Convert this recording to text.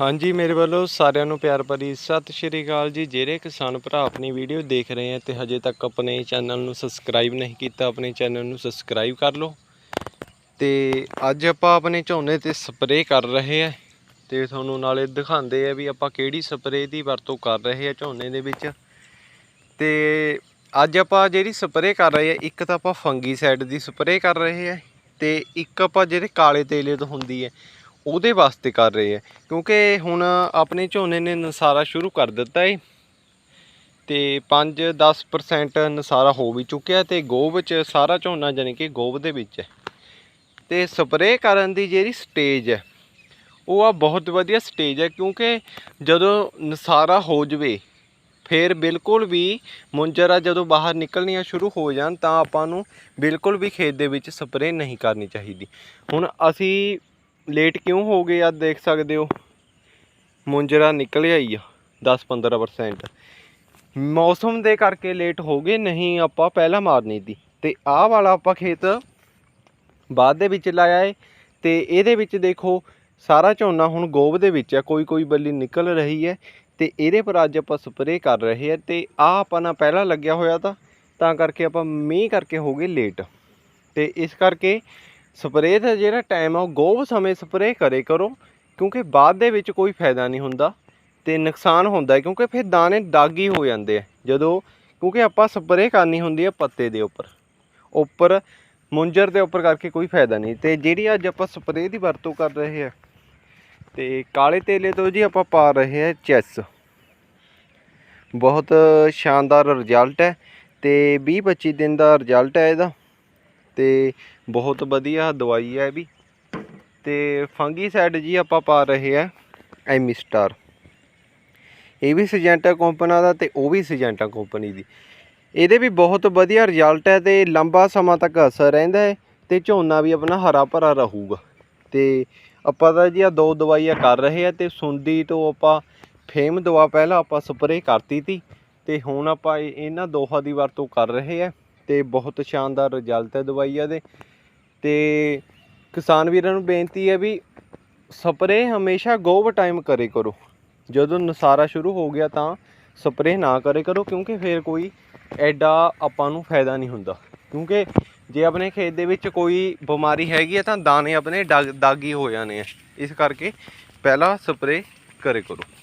ਹਾਂਜੀ, ਮੇਰੇ ਵੱਲੋਂ ਸਾਰਿਆਂ ਨੂੰ ਪਿਆਰ ਭਰੀ ਸਤਿ ਸ਼੍ਰੀ ਅਕਾਲ ਜੀ। ਜਿਹੜੇ ਕਿਸਾਨ ਭਰਾ ਆਪਣੀ ਵੀਡੀਓ ਦੇਖ ਰਹੇ ਆ ਤੇ ਹਜੇ ਤੱਕ ਆਪਣੇ ਚੈਨਲ ਨੂੰ ਸਬਸਕ੍ਰਾਈਬ ਨਹੀਂ ਕੀਤਾ, ਆਪਣੇ ਚੈਨਲ ਨੂੰ ਸਬਸਕ੍ਰਾਈਬ ਕਰ ਲਓ। ਤੇ ਅੱਜ ਆਪਾਂ ਆਪਣੇ ਝੋਨੇ ਤੇ ਸਪਰੇਅ ਕਰ ਰਹੇ ਆ ਤੇ ਤੁਹਾਨੂੰ ਨਾਲੇ ਦਿਖਾਉਂਦੇ ਆ ਵੀ ਆਪਾਂ ਕਿਹੜੀ ਸਪਰੇਅ ਦੀ ਵਰਤੋਂ ਕਰ ਰਹੇ ਆ ਝੋਨੇ ਦੇ ਵਿੱਚ। ਤੇ ਅੱਜ ਆਪਾਂ ਜਿਹੜੀ ਸਪਰੇਅ ਕਰ ਰਹੇ ਆ, ਇੱਕ ਤਾਂ ਆਪਾਂ ਫੰਗੀਸਾਈਡ ਦੀ ਸਪਰੇਅ ਕਰ ਰਹੇ ਆ ਤੇ ਇੱਕ ਆਪਾਂ ਜਿਹੜੇ ਕਾਲੇ ਤੇਲੇ ਤੋਂ ਹੁੰਦੀ ਹੈ ਉਹਦੇ ਵਾਸਤੇ ਕਰ ਰਹੇ ਆ ਕਿਉਂਕਿ ਹੁਣ ਆਪਣੇ ਝੋਨੇ ਨੇ ਨਸਾਰਾ ਸ਼ੁਰੂ ਕਰ ਦਿੱਤਾ ਹੈ ਤੇ 5-10% ਨਸਾਰਾ ਹੋ ਵੀ ਚੁੱਕਿਆ ਤੇ ਗੋਬ ਚ ਸਾਰਾ ਝੋਨਾ ਜਾਨੀ ਕਿ ਗੋਬ ਦੇ ਵਿੱਚ ਹੈ। ਤੇ ਸਪਰੇਅ ਕਰਨ ਦੀ ਜਿਹੜੀ ਸਟੇਜ ਹੈ, ਉਹ ਆ ਬਹੁਤ ਵਧੀਆ ਸਟੇਜ ਹੈ ਕਿਉਂਕਿ ਜਦੋਂ ਨਸਾਰਾ ਹੋ ਜਵੇ, ਫਿਰ ਬਿਲਕੁਲ ਵੀ ਮੁੰਜਰਾ ਜਦੋਂ ਬਾਹਰ ਨਿਕਲਣੀਆਂ ਸ਼ੁਰੂ ਹੋ ਜਾਣ ਤਾਂ ਆਪਾਂ ਨੂੰ ਬਿਲਕੁਲ ਵੀ ਖੇਤ ਦੇ ਵਿੱਚ ਸਪਰੇਅ ਨਹੀਂ ਕਰਨੀ ਚਾਹੀਦੀ। ਹੁਣ ਅਸੀਂ ਲੇਟ ਕਿਉਂ ਹੋ ਗਏ ਆ, ਦੇਖ ਸਕਦੇ ਹੋ। ਮੁੰਜਰਾ ਨਿਕਲਿਆ ਹੀ ਆ 10-15% ਮੌਸਮ ਦੇ ਕਰਕੇ ਲੇਟ ਹੋ ਗਏ, ਨਹੀਂ ਆਪਾਂ ਪਹਿਲਾਂ ਮਾਰਨੀ ਦੀ ਤੇ ਆਹ ਵਾਲਾ ਆਪਾਂ ਖੇਤ ਬਾਅਦ ਦੇ ਵਿੱਚ ਲਾਇਆ ਏ। ਤੇ ਇਹਦੇ ਵਿੱਚ ਦੇਖੋ, ਸਾਰਾ ਝੋਨਾ ਹੁਣ ਗੋਬ ਦੇ ਵਿੱਚ ਹੈ ਕੋਈ ਕੋਈ ਬੱਲੀ ਨਿਕਲ ਰਹੀ ਹੈ ਤੇ ਇਹਦੇ ਪਰ ਅੱਜ ਆਪਾਂ ਸਪਰੇਅ ਕਰ ਰਹੇ ਆ। ਤੇ ਆਹ ਆਪਾਂ ਨਾ ਪਹਿਲਾਂ ਲੱਗਿਆ ਹੋਇਆ ਤਾਂ ਤਾਂ ਕਰਕੇ ਆਪਾਂ ਮੀਂਹ ਕਰਕੇ ਹੋ ਗਏ ਲੇਟ ਤੇ ਇਸ ਕਰਕੇ ਸਪਰੇਅ ਦਾ ਜਿਹੜਾ ਟਾਈਮ ਆ, ਉਹ ਗੋਬ ਸਮੇਂ ਸਪਰੇਅ ਕਰੇ ਕਰੋ, ਕਿਉਂਕਿ ਬਾਅਦ ਦੇ ਵਿੱਚ ਕੋਈ ਫਾਇਦਾ ਨਹੀਂ ਹੁੰਦਾ ਤੇ ਨੁਕਸਾਨ ਹੁੰਦਾ ਹੈ, ਕਿਉਂਕਿ ਫਿਰ ਦਾਣੇ ਦਾਗੀ ਹੋ ਜਾਂਦੇ ਆ। ਜਦੋਂ, ਕਿਉਂਕਿ ਆਪਾਂ ਸਪਰੇਅ ਕਰਨੀ ਹੁੰਦੀ ਹੈ ਪੱਤੇ ਦੇ ਉੱਪਰ। ਉੱਪਰ, ਮੁੰਜਰ ਦੇ ਉੱਪਰ ਕਰਕੇ ਕੋਈ ਫਾਇਦਾ ਨਹੀਂ। ਤੇ ਜਿਹੜੀ ਅੱਜ ਆਪਾਂ ਸਪਰੇਅ ਦੀ ਵਰਤੋਂ ਕਰ ਰਹੇ ਆ, ਤੇ ਕਾਲੇ ਤੇਲੇ ਤੋਂ ਜੀ ਆਪਾਂ ਪਾ ਰਹੇ ਆ ਚੈਸ। ਬਹੁਤ ਸ਼ਾਨਦਾਰ ਰਿਜ਼ਲਟ ਹੈ ਤੇ 20 25 ਦਿਨ ਦਾ ਰਿਜ਼ਲਟ ਹੈ ਇਹਦਾ। ਤੇ ਬਹੁਤ ਵਧੀਆ ਦਵਾਈ ਹੈ ਇਹ ਵੀ। ਤੇ ਫੰਗੀਸਾਈਡ ਜੀ ਆਪਾਂ ਪਾ ਰਹੇ ਆ ਐਮੀ ਸਟਾਰ ਇਹ ਵੀ ਸਜੈਂਟਾ ਕੰਪਨੀ ਦਾ ਤੇ ਉਹ ਵੀ ਸਜੈਂਟਾ ਕੰਪਨੀ ਦੀ। ਇਹਦੇ ਵੀ ਬਹੁਤ ਵਧੀਆ ਰਿਜ਼ਲਟ ਹੈ ਤੇ ਲੰਬਾ ਸਮਾਂ ਤੱਕ ਅਸਰ ਰਹਿੰਦਾ ਹੈ ਤੇ ਝੋਨਾ ਵੀ ਆਪਣਾ ਹਰਾ ਭਰਾ ਰਹੂਗਾ। ਤੇ ਆਪਾਂ ਤਾਂ ਜੀ ਆ ਦੋ ਦਵਾਈਆਂ ਕਰ ਰਹੇ ਆ ਤੇ ਸੁੰਦੀ ਤੋਂ ਆਪਾਂ ਫੇਮ ਦਵਾ ਪਹਿਲਾਂ ਆਪਾਂ ਸਪਰੇਅ ਕਰਤੀ ਤੀ। ਤੇ ਹੁਣ ਆਪਾਂ ਇਹ- ਇਹਨਾਂ ਦੋਹਾਂ ਦੀ ਵਰਤੋਂ ਕਰ ਰਹੇ ਆ ਤੇ ਬਹੁਤ ਸ਼ਾਨਦਾਰ ਰਿਜ਼ਲਟ ਹੈ ਦਵਾਈਆਂ ਦੇ। ਤੇ ਕਿਸਾਨ ਵੀਰਾਂ ਨੂੰ ਬੇਨਤੀ ਹੈ ਵੀ ਸਪਰੇਅ ਹਮੇਸ਼ਾ ਗੋਵ ਟਾਈਮ ਕਰੇ ਕਰੋ। ਜਦੋਂ ਨਸਾਰਾ ਸ਼ੁਰੂ ਹੋ ਗਿਆ ਤਾਂ ਸਪਰੇਅ ਨਾ ਕਰੇ ਕਰੋ, ਕਿਉਂਕਿ ਫਿਰ ਕੋਈ ਐਡਾ ਆਪਾਂ ਨੂੰ ਫਾਇਦਾ ਨਹੀਂ ਹੁੰਦਾ। ਕਿਉਂਕਿ ਜੇ ਆਪਣੇ ਖੇਤ ਦੇ ਵਿੱਚ ਕੋਈ ਬਿਮਾਰੀ ਹੈਗੀ ਹੈ ਤਾਂ ਦਾਣੇ ਆਪਣੇ ਡਾਗ- ਦਾਗੀ ਹੋ ਜਾਣੇ ਆ। ਇਸ ਕਰਕੇ ਪਹਿਲਾਂ ਸਪਰੇਅ ਕਰੇ ਕਰੋ।